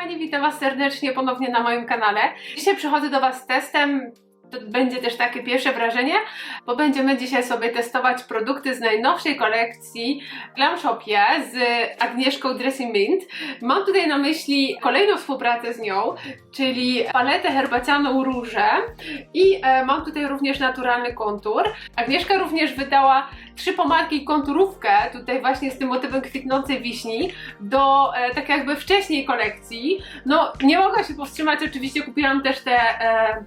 kochani, witam Was serdecznie ponownie na moim kanale. Dzisiaj przychodzę do Was z testem. Będzie też takie pierwsze wrażenie, bo będziemy dzisiaj sobie testować produkty z najnowszej kolekcji Glam Shopie z Agnieszką Dressing Mint. Mam tutaj na myśli kolejną współpracę z nią, czyli paletę herbacianą różę i e, mam tutaj również naturalny kontur. Agnieszka również wydała trzy pomadki i konturówkę, tutaj właśnie z tym motywem kwitnącej wiśni, do e, tak jakby wcześniej kolekcji. No, nie mogłam się powstrzymać, oczywiście kupiłam też te e,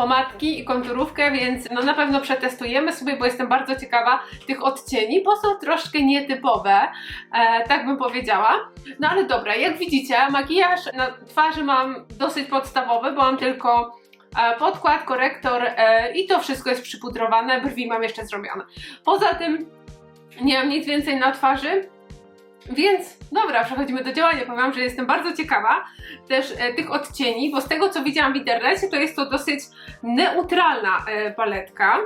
pomadki i konturówkę, więc no na pewno przetestujemy sobie, bo jestem bardzo ciekawa tych odcieni, bo są troszkę nietypowe, e, tak bym powiedziała. No ale dobra, jak widzicie, makijaż na twarzy mam dosyć podstawowy, bo mam tylko e, podkład, korektor e, i to wszystko jest przypudrowane, brwi mam jeszcze zrobione. Poza tym nie mam nic więcej na twarzy, więc dobra, przechodzimy do działania. Powiem, że jestem bardzo ciekawa też e, tych odcieni, bo z tego co widziałam w internecie, to jest to dosyć neutralna e, paletka.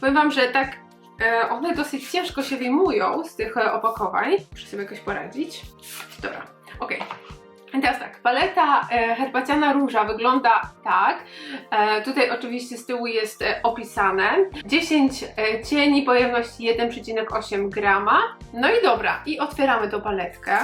Powiem Wam, że tak e, one dosyć ciężko się wyjmują z tych e, opakowań. Muszę sobie jakoś poradzić. Dobra, okej. Teraz tak, paleta e, herbaciana róża wygląda tak. E, tutaj oczywiście z tyłu jest e, opisane. 10 e, cieni, pojemność 1,8 grama. No i dobra, i otwieramy tą paletkę.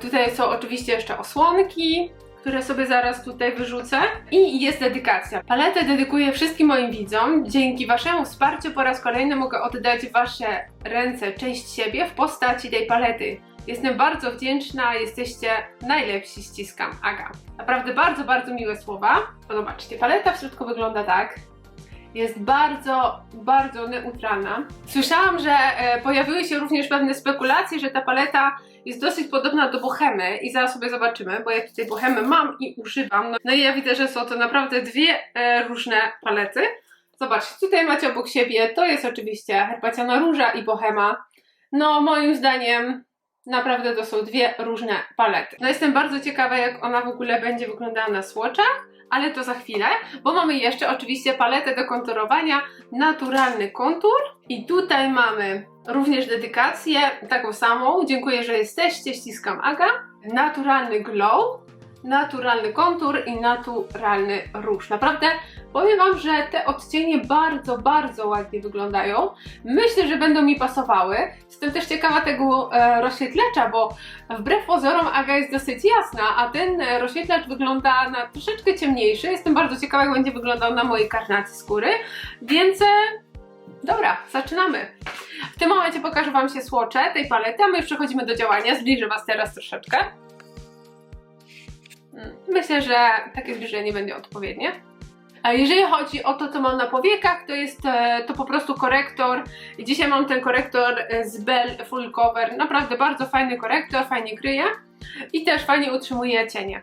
Tutaj są oczywiście jeszcze osłonki, które sobie zaraz tutaj wyrzucę. I jest dedykacja. Paletę dedykuję wszystkim moim widzom. Dzięki Waszemu wsparciu po raz kolejny mogę oddać Wasze ręce część siebie w postaci tej palety. Jestem bardzo wdzięczna, jesteście najlepsi, ściskam. Aga. Naprawdę bardzo, bardzo miłe słowa. No zobaczcie, paleta w środku wygląda tak. Jest bardzo, bardzo neutralna. Słyszałam, że e, pojawiły się również pewne spekulacje, że ta paleta jest dosyć podobna do Bohemy i zaraz sobie zobaczymy, bo ja tutaj Bohemy mam i używam. No, no i ja widzę, że są to naprawdę dwie e, różne palety. Zobaczcie, tutaj macie obok siebie, to jest oczywiście herbaciana róża i Bohema. No moim zdaniem naprawdę to są dwie różne palety. No jestem bardzo ciekawa, jak ona w ogóle będzie wyglądała na słoczach, ale to za chwilę, bo mamy jeszcze oczywiście paletę do konturowania, naturalny kontur. I tutaj mamy również dedykację, taką samą, dziękuję, że jesteście, ściskam Aga, naturalny glow, naturalny kontur i naturalny róż. Naprawdę powiem Wam, że te odcienie bardzo, bardzo ładnie wyglądają. Myślę, że będą mi pasowały. Jestem też ciekawa tego e, rozświetlacza, bo wbrew pozorom Aga jest dosyć jasna, a ten e, rozświetlacz wygląda na troszeczkę ciemniejszy. Jestem bardzo ciekawa, jak będzie wyglądał na mojej karnacji skóry, więc e, dobra, zaczynamy. W tym momencie pokażę Wam się słocze tej palety, a my przechodzimy do działania. Zbliżę Was teraz troszeczkę. Myślę, że takie zbliżenie będzie odpowiednie. A jeżeli chodzi o to, co mam na powiekach, to jest e, to po prostu korektor. Dzisiaj mam ten korektor e, z Bell Full Cover. Naprawdę bardzo fajny korektor, fajnie kryje i też fajnie utrzymuje cienie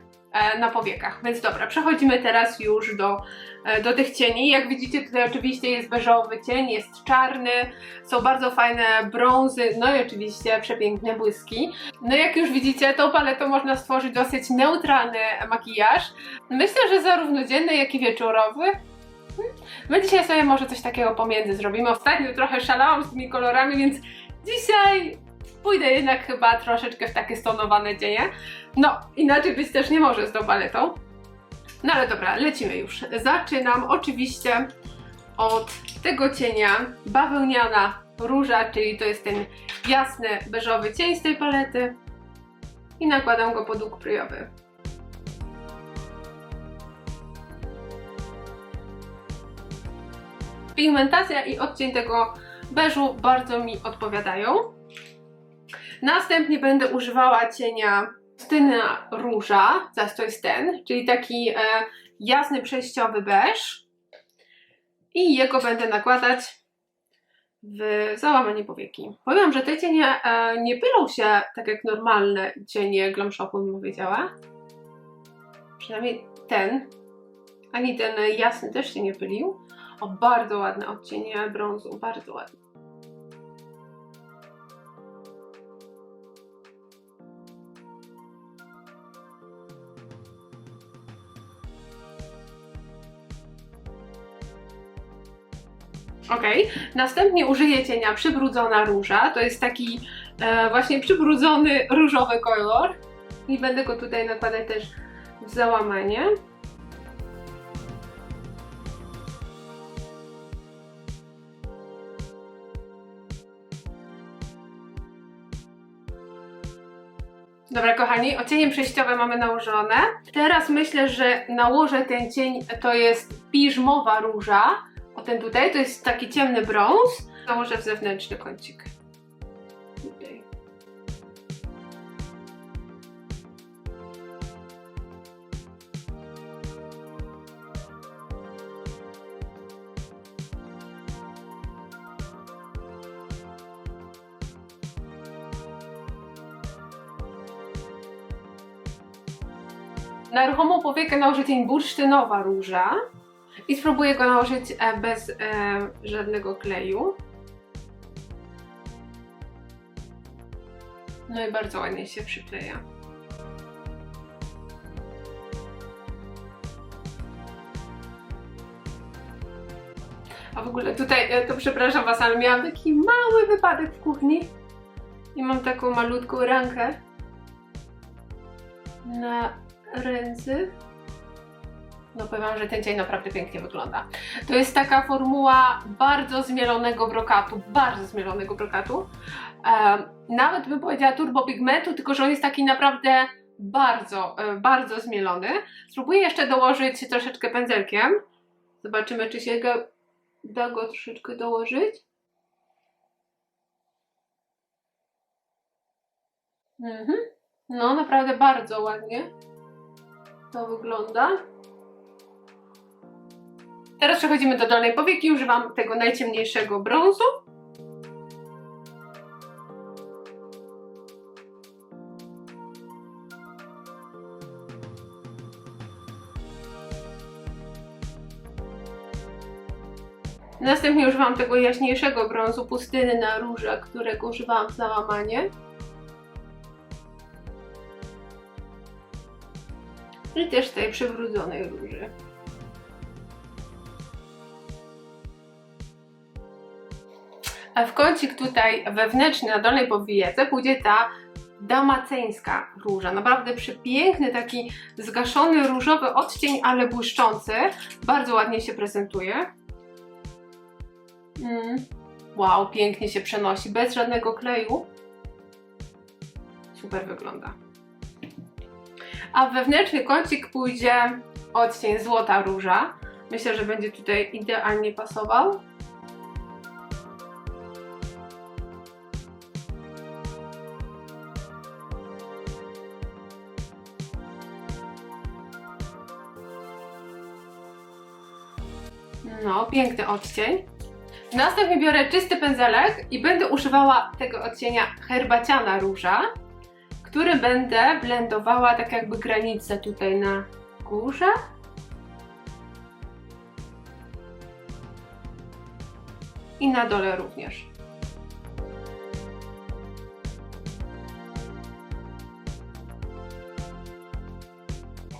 na powiekach. Więc dobra, przechodzimy teraz już do, e, do tych cieni. Jak widzicie, tutaj oczywiście jest beżowy cień, jest czarny, są bardzo fajne brązy, no i oczywiście przepiękne błyski. No jak już widzicie, tą paletą można stworzyć dosyć neutralny makijaż. Myślę, że zarówno dzienny, jak i wieczorowy. Hmm. My dzisiaj sobie może coś takiego pomiędzy zrobimy. Ostatnio trochę szalałam z tymi kolorami, więc dzisiaj pójdę jednak chyba troszeczkę w takie stonowane dzieje. No, inaczej być też nie może z tą paletą. No ale dobra, lecimy już. Zaczynam oczywiście od tego cienia bawełniana róża, czyli to jest ten jasny beżowy cień z tej palety i nakładam go pod łuk kryjowy. Pigmentacja i odcień tego beżu bardzo mi odpowiadają. Następnie będę używała cienia Styna Róża, zaś to jest ten, czyli taki e, jasny przejściowy beż. I jego będę nakładać w załamanie powieki. Powiem, że te cienie e, nie pylą się tak jak normalne cienie Glam Shopu, bym powiedziała. Przynajmniej ten, ani ten jasny też się nie pylił. O, bardzo ładne odcienie brązu, bardzo ładne. Ok, następnie użyję cienia przybrudzona róża. To jest taki e, właśnie przybrudzony różowy kolor. I będę go tutaj nakładać też w załamanie. Dobra, kochani, ocienie przejściowe mamy nałożone. Teraz myślę, że nałożę ten cień, to jest piżmowa róża. Ten tutaj, to jest taki ciemny brąz. Nałożę w zewnętrzny kącik. Na ruchomą powiekę nałożę cień bursztynowa róża i spróbuję go nałożyć e, bez e, żadnego kleju. No i bardzo ładnie się przykleja. A w ogóle tutaj, e, to przepraszam Was, ale miałam taki mały wypadek w kuchni i mam taką malutką rankę na ręce. No powiem wam, że ten cień naprawdę pięknie wygląda. To jest taka formuła bardzo zmielonego brokatu, bardzo zmielonego brokatu. Nawet bym powiedziała turbo pigmentu, tylko że on jest taki naprawdę bardzo, e, bardzo zmielony. Spróbuję jeszcze dołożyć troszeczkę pędzelkiem. Zobaczymy, czy się da go troszeczkę dołożyć. Mhm. No, naprawdę bardzo ładnie to wygląda. Teraz przechodzimy do dolnej powieki. Używam tego najciemniejszego brązu. Następnie używam tego jaśniejszego brązu pustyny na róże, którego używałam w załamanie. I też tej przewróconej róży. W kącik tutaj wewnętrzny na dolnej powiece pójdzie ta damaceńska róża. Naprawdę przepiękny, taki zgaszony różowy odcień, ale błyszczący. Bardzo ładnie się prezentuje. Mm. Wow, pięknie się przenosi, bez żadnego kleju. Super wygląda. A w wewnętrzny kącik pójdzie odcień złota róża. Myślę, że będzie tutaj idealnie pasował. Piękny odcień. Następnie biorę czysty pędzelek i będę używała tego odcienia herbaciana róża, który będę blendowała tak jakby granicę tutaj na górze. I na dole również.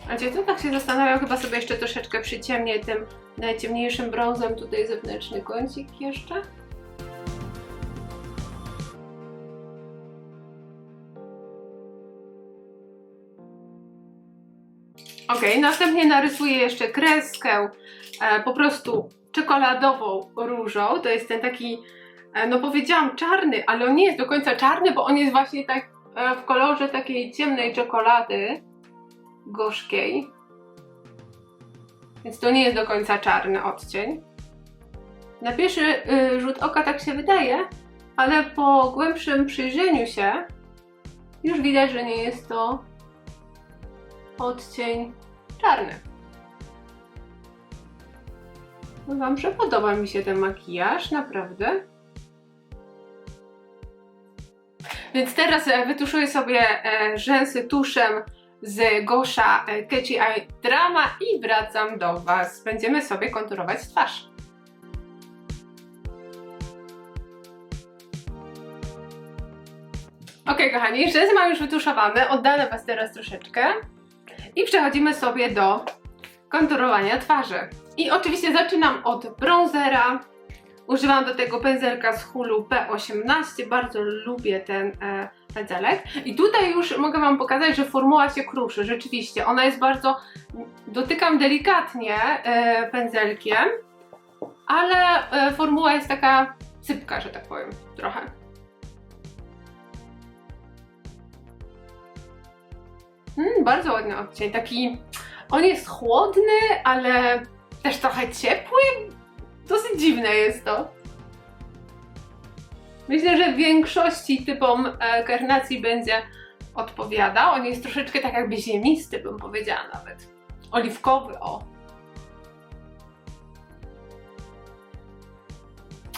A gdzie to tak się zastanawiam, chyba sobie jeszcze troszeczkę przyciemnię tym najciemniejszym brązem tutaj zewnętrzny kącik jeszcze. Ok, następnie narysuję jeszcze kreskę e, po prostu czekoladową różą. To jest ten taki, e, no powiedziałam czarny, ale on nie jest do końca czarny, bo on jest właśnie tak e, w kolorze takiej ciemnej czekolady gorzkiej. Więc to nie jest do końca czarny odcień. Na pierwszy y, rzut oka tak się wydaje, ale po głębszym przyjrzeniu się już widać, że nie jest to odcień czarny. Powiem Wam, że podoba mi się ten makijaż, naprawdę. Więc teraz e, wytuszuję sobie e, rzęsy tuszem z Gosha e, Catchy Eye Drama i wracam do Was. Będziemy sobie konturować twarz. Ok, kochani, rzęsy mam już wytuszowane, oddalę Was teraz troszeczkę i przechodzimy sobie do konturowania twarzy. I oczywiście zaczynam od bronzera. Używam do tego pędzelka z Hulu P18, bardzo lubię ten e, pędzelek. I tutaj już mogę Wam pokazać, że formuła się kruszy, rzeczywiście. Ona jest bardzo, dotykam delikatnie e, pędzelkiem, ale e, formuła jest taka sypka, że tak powiem, trochę. Mm, bardzo ładny odcień, taki, on jest chłodny, ale też trochę ciepły. Dosyć dziwne jest to. Myślę, że większości typom e, karnacji będzie odpowiadał. On jest troszeczkę tak jakby ziemisty, bym powiedziała nawet. Oliwkowy, o.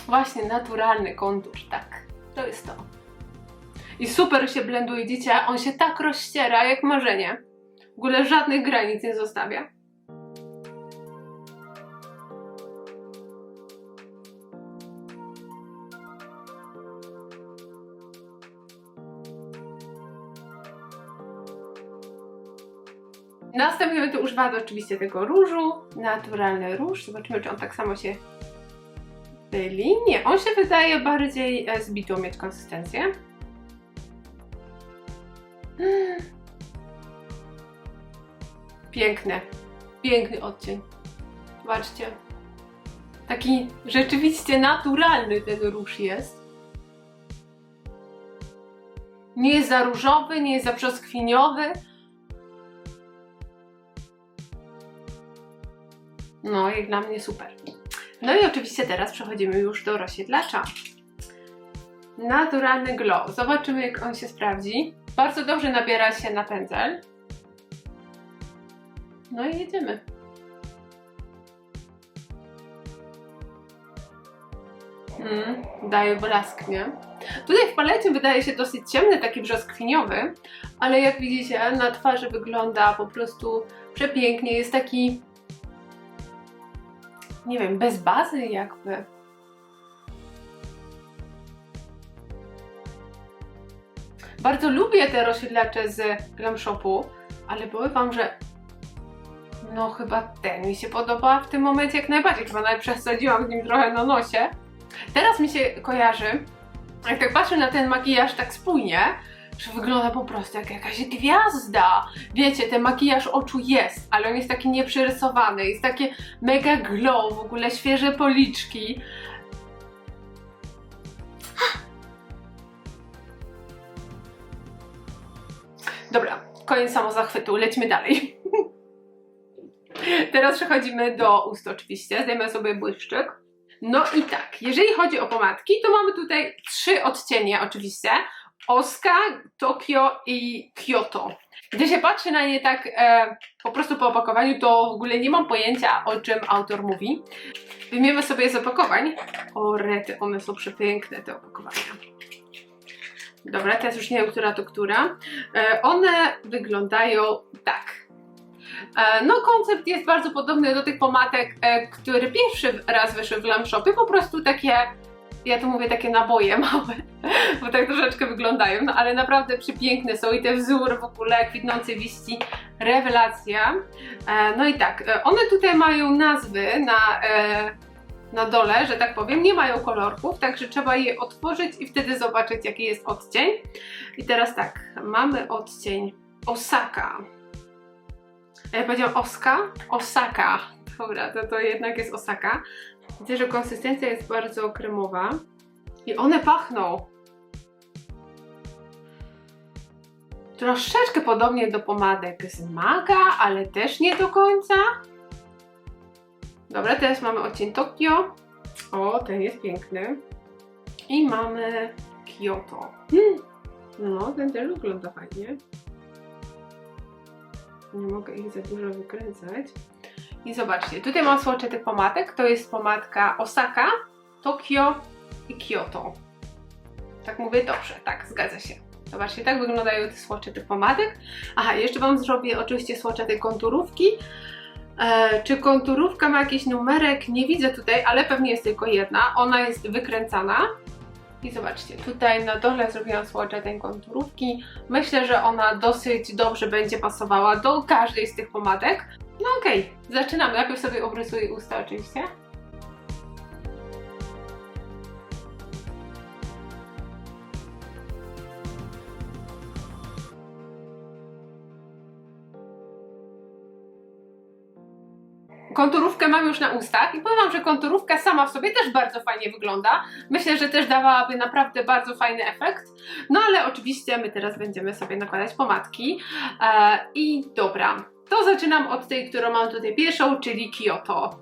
Właśnie, naturalny kontur, tak. To jest to. I super się blenduje, widzicie? On się tak rozściera jak marzenie. W ogóle żadnych granic nie zostawia. Następnie będę używała oczywiście tego różu, naturalny róż. Zobaczymy, czy on tak samo się byli. Nie, on się wydaje bardziej e, zbitą mieć konsystencję. Piękne, piękny odcień. Zobaczcie. Taki rzeczywiście naturalny ten róż jest. Nie jest za różowy, nie jest za brzoskwiniowy. No, jak dla mnie super. No i oczywiście teraz przechodzimy już do rozsiedlacza. Naturalny glow. Zobaczymy, jak on się sprawdzi. Bardzo dobrze nabiera się na pędzel. No i jedziemy. Mm, daje blask, nie? Tutaj w palecie wydaje się dosyć ciemny, taki brzoskwiniowy, ale jak widzicie, na twarzy wygląda po prostu przepięknie. Jest taki, nie wiem, bez bazy jakby. Bardzo lubię te rozsiedlacze z Glam Shopu, ale powiem Wam, że no chyba ten mi się podoba w tym momencie jak najbardziej. Chyba nawet przesadziłam nim trochę na nosie. Teraz mi się kojarzy, jak tak patrzę na ten makijaż tak spójnie, że wygląda po prostu jak jakaś gwiazda. Wiecie, ten makijaż oczu jest, ale on jest taki nieprzerysowany, jest takie mega glow, w ogóle świeże policzki. Dobra, koniec samozachwytu, lećmy dalej. Teraz przechodzimy do ust oczywiście, zdejmę sobie błyszczyk. No i tak, jeżeli chodzi o pomadki, to mamy tutaj trzy odcienie oczywiście. Osaka, Tokio i Kyoto. Gdy się patrzy na nie tak e, po prostu po opakowaniu, to w ogóle nie mam pojęcia o czym autor mówi. Wyjmiemy sobie z opakowań. O rety, one są przepiękne te opakowania. Dobra, teraz już nie wiem, która to która. E, one wyglądają tak. E, no, koncept jest bardzo podobny do tych pomadek, e, które pierwszy raz wyszły w Glam Shopie. Po prostu takie, ja tu mówię takie naboje małe, bo tak troszeczkę wyglądają, no ale naprawdę przepiękne są i te wzór w ogóle kwitnącej liści, rewelacja. E, no i tak, e, one tutaj mają nazwy na, e, na dole, że tak powiem, nie mają kolorków, także trzeba je otworzyć i wtedy zobaczyć jaki jest odcień. I teraz tak, mamy odcień Osaka. Ja powiedziałam Oska? Osaka. Dobra, to, to jednak jest Osaka. Widzę, że konsystencja jest bardzo kremowa. I one pachną. Troszeczkę podobnie do pomadek z Maga, ale też nie do końca. Dobra, teraz mamy odcień Tokio. O, ten jest piękny. I mamy Kyoto. Hmm. No, ten też wygląda fajnie. Nie mogę ich za dużo wykręcać. I zobaczcie, tutaj mam słocze tych pomadek. To jest pomadka Osaka, Tokio i Kyoto. Tak mówię? Dobrze, tak, zgadza się. Zobaczcie, tak wyglądają te słocze tych pomadek. Aha, jeszcze Wam zrobię oczywiście słocze tej konturówki. E, czy konturówka ma jakiś numerek? Nie widzę tutaj, ale pewnie jest tylko jedna. Ona jest wykręcana. I zobaczcie, tutaj na dole zrobiłam słocze tej konturówki. Myślę, że ona dosyć dobrze będzie pasowała do każdej z tych pomadek. No okej, okay. zaczynamy. Najpierw sobie obrysuję usta oczywiście. konturówkę mam już na ustach i powiem Wam, że konturówka sama w sobie też bardzo fajnie wygląda. Myślę, że też dawałaby naprawdę bardzo fajny efekt. No ale oczywiście my teraz będziemy sobie nakładać pomadki. Eee, I dobra, to zaczynam od tej, którą mam tutaj pierwszą, czyli Kyoto.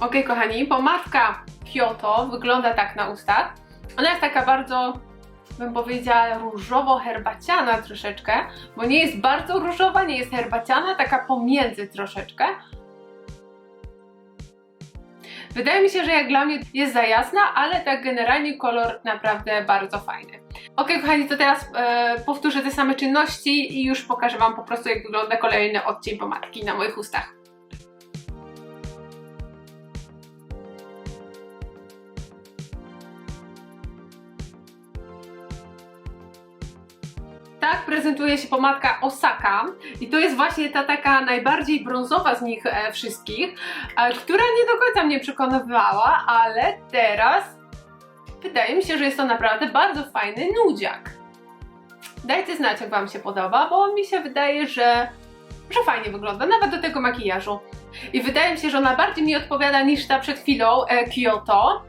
Ok, kochani, pomadka Kyoto wygląda tak na ustach. Ona jest taka bardzo, bym powiedziała, różowo-herbaciana troszeczkę, bo nie jest bardzo różowa, nie jest herbaciana, taka pomiędzy troszeczkę. Wydaje mi się, że jak dla mnie jest za jasna, ale tak generalnie kolor naprawdę bardzo fajny. Ok, kochani, to teraz e, powtórzę te same czynności i już pokażę Wam po prostu, jak wygląda kolejny odcień pomadki na moich ustach. Tak prezentuje się pomadka Osaka i to jest właśnie ta taka najbardziej brązowa z nich e, wszystkich, e, która nie do końca mnie przekonywała, ale teraz wydaje mi się, że jest to naprawdę bardzo fajny nudziak. Dajcie znać, jak Wam się podoba, bo mi się wydaje, że, że fajnie wygląda, nawet do tego makijażu. I wydaje mi się, że ona bardziej mi odpowiada niż ta przed chwilą e, Kyoto.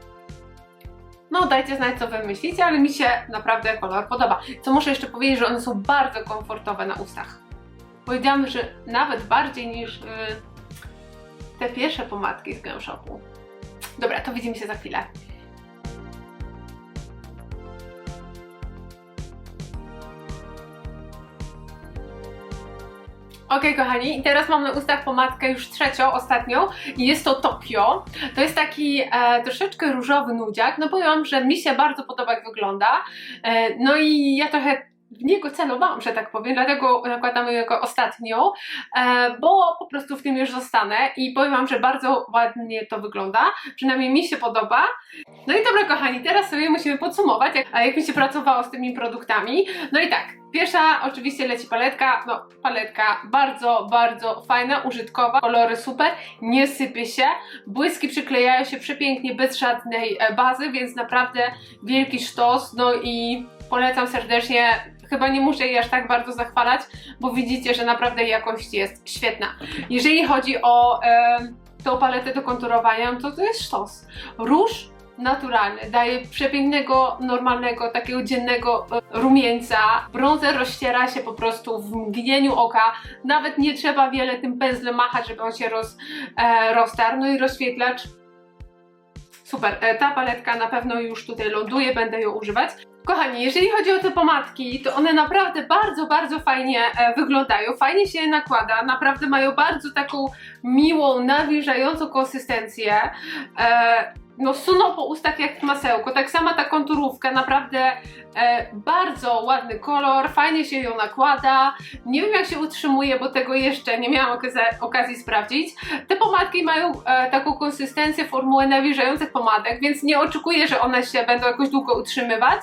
No, dajcie znać, co wy myślicie, ale mi się naprawdę kolor podoba. Co muszę jeszcze powiedzieć, że one są bardzo komfortowe na ustach. Powiedziałam, że nawet bardziej niż y, te pierwsze pomadki z Glam Shopu. Dobra, to widzimy się za chwilę. Ok, kochani, i teraz mam na ustach pomadkę już trzecią, ostatnią i jest to Tokio. To jest taki e, troszeczkę różowy nudziak, no powiem że mi się bardzo podoba jak wygląda. E, no i ja trochę w niego celowałam, że tak powiem, dlatego nakładam ją jako ostatnią, e, bo po prostu w tym już zostanę i powiem wam, że bardzo ładnie to wygląda, przynajmniej mi się podoba. No i dobra kochani, teraz sobie musimy podsumować, jak, jak mi się pracowało z tymi produktami. No i tak, Pierwsza oczywiście leci paletka, no paletka bardzo, bardzo fajna, użytkowa, kolory super, nie sypie się, błyski przyklejają się przepięknie bez żadnej e, bazy, więc naprawdę wielki sztos, no i polecam serdecznie, chyba nie muszę jej aż tak bardzo zachwalać, bo widzicie, że naprawdę jakość jest świetna. Jeżeli chodzi o e, tą paletę do konturowania, to to jest sztos. Róż naturalny, daje przepięknego, normalnego, takiego dziennego e, rumieńca. Bronzer rozściera się po prostu w mgnieniu oka, nawet nie trzeba wiele tym pędzlem machać, żeby on się roz, e, roztarł. No i rozświetlacz Super, e, ta paletka na pewno już tutaj ląduje, będę ją używać. Kochani, jeżeli chodzi o te pomadki, to one naprawdę bardzo, bardzo fajnie e, wyglądają, fajnie się je nakłada, naprawdę mają bardzo taką miłą, nawilżającą konsystencję. E, no suną po ustach jak masełko, tak sama ta konturówka, naprawdę e, bardzo ładny kolor, fajnie się ją nakłada, nie wiem jak się utrzymuje, bo tego jeszcze nie miałam okazji, sprawdzić. Te pomadki mają e, taką konsystencję, formułę nawilżających pomadek, więc nie oczekuję, że one się będą jakoś długo utrzymywać,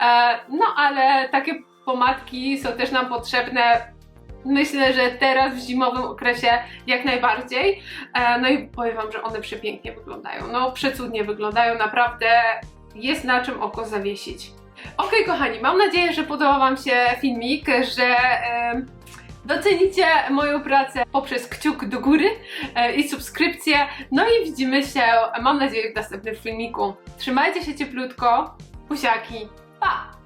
e, no ale takie pomadki są też nam potrzebne Myślę, że teraz w zimowym okresie jak najbardziej. E, no i powiem Wam, że one przepięknie wyglądają. No, przecudnie wyglądają, naprawdę jest na czym oko zawiesić. Ok, kochani, mam nadzieję, że podobał Wam się filmik, że docenicie moją pracę poprzez kciuk do góry e, i subskrypcję. No i widzimy się, mam nadzieję, w następnym filmiku. Trzymajcie się cieplutko, buziaki, pa!